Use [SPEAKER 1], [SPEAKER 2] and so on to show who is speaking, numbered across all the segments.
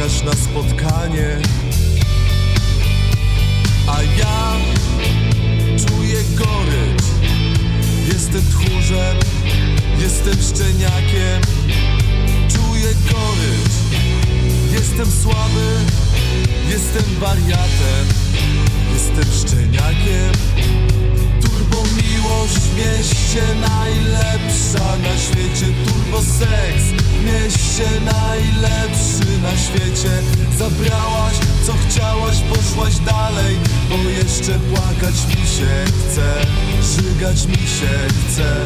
[SPEAKER 1] Uciekasz na spotkanie. A ja czuję gorycz. Jestem tchórzem, jestem szczeniakiem. Czuję gorycz. Jestem słaby, jestem wariatem. Jestem szczeniakiem. Turbo miłość w mieście najlepsza na świecie. Turbo seks w mieście najlepszy na świecie. Zabrałaś co chciałaś, poszłaś dalej Bo jeszcze płakać mi się chce Żygać mi się chce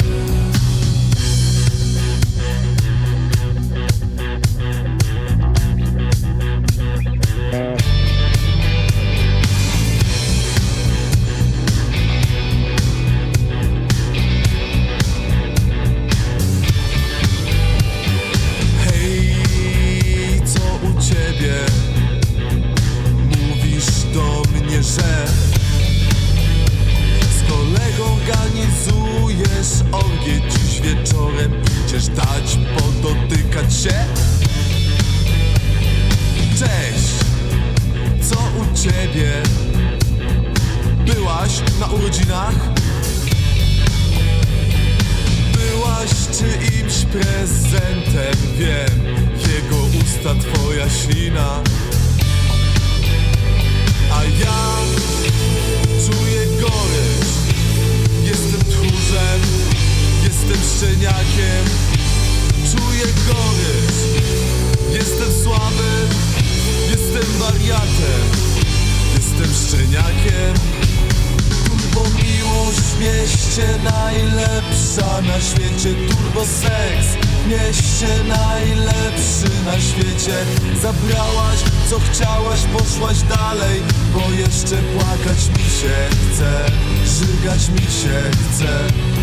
[SPEAKER 1] na urodzinach? Byłaś czyimś prezentem, wiem Jego usta, twoja ślina. A ja czuję gorycz. Jestem tchórzem, jestem szczeniakiem najlepsza na świecie Turbo seks. W mieście najlepszy na świecie. Zabrałaś co chciałaś, poszłaś dalej Bo jeszcze płakać mi się chce. Żygać mi się chce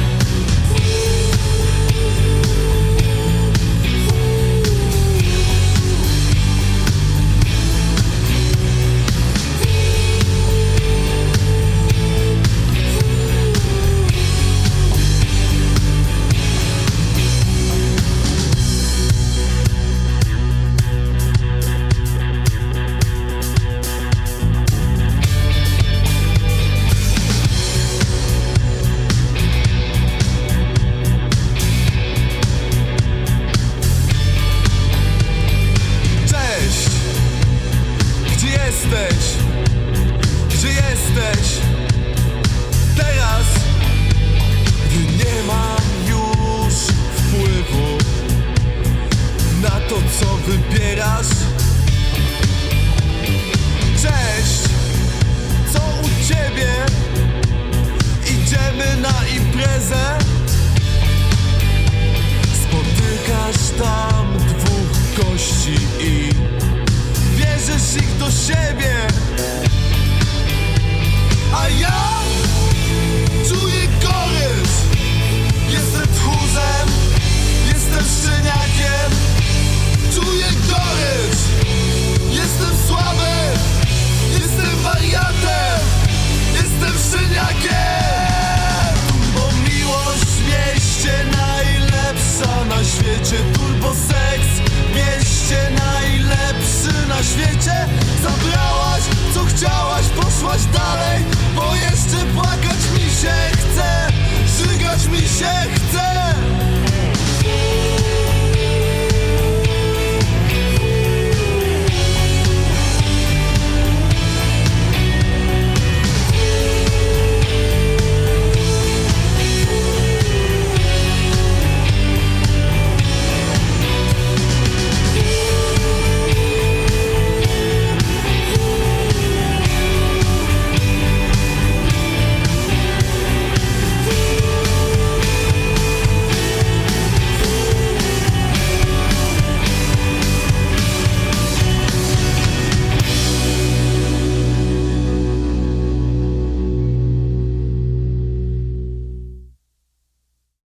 [SPEAKER 1] siebie. A ja